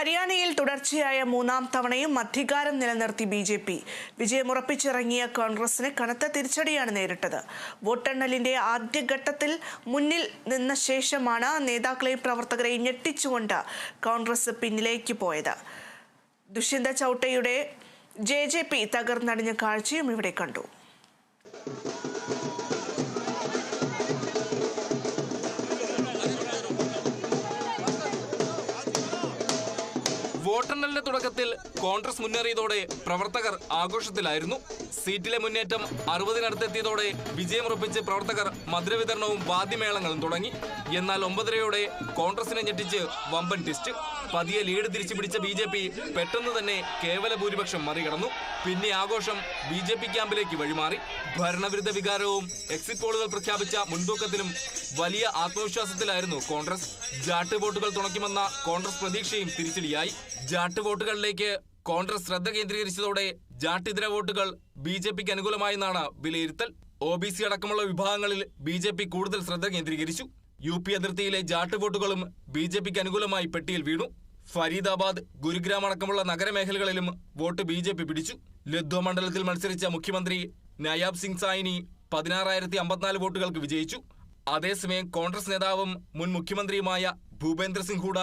ഹരിയാനയിൽ തുടർച്ചയായ മൂന്നാം തവണയും അധികാരം നിലനിർത്തി ബി ജെ പി. വിജയമുറപ്പിച്ചിറങ്ങിയ കോൺഗ്രസിന് കനത്ത തിരിച്ചടിയാണ് നേരിട്ടത്. വോട്ടെണ്ണലിന്റെ ആദ്യഘട്ടത്തിൽ മുന്നിൽ നിന്ന ശേഷമാണ് നേതാക്കളെയും പ്രവർത്തകരെയും ഞെട്ടിച്ചുകൊണ്ട് കോൺഗ്രസ് പിന്നിലേക്ക് പോയത്. ദുഷ്യന്ത ചൌട്ടയുടെ ജെ ജെ പി തകർന്നടിഞ്ഞ കാഴ്ചയും ഇവിടെ കണ്ടു. വോട്ടെണ്ണലിന്റെ തുടക്കത്തിൽ കോൺഗ്രസ് മുന്നേറിയതോടെ പ്രവർത്തകർ ആഘോഷത്തിലായിരുന്നു. സീറ്റിലെ മുന്നേറ്റം അറുപതിനടുത്തെത്തിയതോടെ വിജയമുറപ്പിച്ച് പ്രവർത്തകർ മധുരവിതരണവും വാദ്യമേളങ്ങളും തുടങ്ങി. എന്നാൽ ഒമ്പതരയോടെ കോൺഗ്രസിനെ ഞെട്ടിച്ച് വമ്പൻ ടിസ്റ്റ് പതിയെ ലീഡ് തിരിച്ചു പിടിച്ച ബി ജെ പി പെട്ടെന്ന് തന്നെ കേവല ഭൂരിപക്ഷം മറികടന്നു. പിന്നെ ആഘോഷം ബി ജെ പി ക്യാമ്പിലേക്ക് വഴിമാറി. ഭരണവിരുദ്ധ വികാരവും എക്സിറ്റ് പോളുകൾ പ്രഖ്യാപിച്ച മുൻതൂക്കത്തിലും വലിയ ആത്മവിശ്വാസത്തിലായിരുന്നു കോൺഗ്രസ്. ജാട്ട് വോട്ടുകൾ തുണയ്ക്കുമെന്ന കോൺഗ്രസ് പ്രതീക്ഷയും തിരിച്ചടിയായി. ജാട്ട് വോട്ടുകളിലേക്ക് കോൺഗ്രസ് ശ്രദ്ധ കേന്ദ്രീകരിച്ചതോടെ ജാട്ടിതര വോട്ടുകൾ ബി ജെ പിക്ക് അനുകൂലമായെന്നാണ് വിലയിരുത്തൽ. ഒ ബി സി അടക്കമുള്ള വിഭാഗങ്ങളിൽ ബി ജെ പി കൂടുതൽ ശ്രദ്ധ കേന്ദ്രീകരിച്ചു. യു പി അതിർത്തിയിലെ ജാട്ട് വോട്ടുകളും ബി ജെ പിക്ക് അനുകൂലമായി പെട്ടിയിൽ വീണു. ഫരീദാബാദ് ഗുരുഗ്രാം അടക്കമുള്ള നഗരമേഖലകളിലും വോട്ട് ബി ജെ പി പിടിച്ചു. ലദ്വ മണ്ഡലത്തിൽ മത്സരിച്ച മുഖ്യമന്ത്രി നയാബ് സിംഗ് സായിനി പതിനാറായിരത്തി അമ്പത്തിനാല് വോട്ടുകൾക്ക് വിജയിച്ചു. അതേസമയം കോൺഗ്രസ് നേതാവും മുൻ മുഖ്യമന്ത്രിയുമായ ഭൂപേന്ദ്ര സിംഗ് ഹൂഡ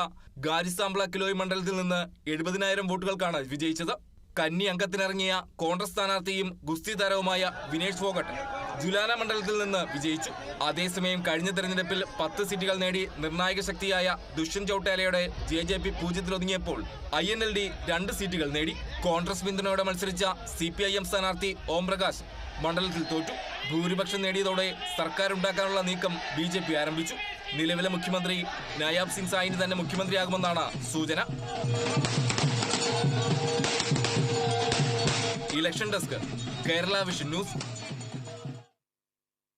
ഗാരിസാംബ്ല കിലോയ് മണ്ഡലത്തിൽ നിന്ന് എഴുപതിനായിരം വോട്ടുകൾക്കാണ് വിജയിച്ചത്. കന്നി അംഗത്തിനിറങ്ങിയ കോൺഗ്രസ് സ്ഥാനാർത്ഥിയും ഗുസ്തി താരവുമായ വിനേഷ് ഫോഗട്ട് ജുലാന മണ്ഡലത്തിൽ നിന്ന് വിജയിച്ചു. അതേസമയം കഴിഞ്ഞ തെരഞ്ഞെടുപ്പിൽ പത്ത് സീറ്റുകൾ നേടി നിർണായക ശക്തിയായ ദുഷ്യന്ത് ചൌട്ടാലയുടെ ജെ ജെ പി പൂജ്യത്തിലൊതുങ്ങിയപ്പോൾ ഐ എൻ എൽ ഡി രണ്ട് സീറ്റുകൾ നേടി. കോൺഗ്രസ് പിന്തുണയോടെ മത്സരിച്ച സി പി ഐ എം സ്ഥാനാർത്ഥി ഓം പ്രകാശ് മണ്ഡലത്തിൽ തോറ്റു. ഭൂരിപക്ഷം നേടിയതോടെ സർക്കാർ ഉണ്ടാക്കാനുള്ള നീക്കം ബി ജെ പി ആരംഭിച്ചു. നിലവിലെ മുഖ്യമന്ത്രി നയാബ് സിംഗ് സായിന് തന്നെ മുഖ്യമന്ത്രിയാകുമെന്നാണ് സൂചന. Election desk. Kerala vision news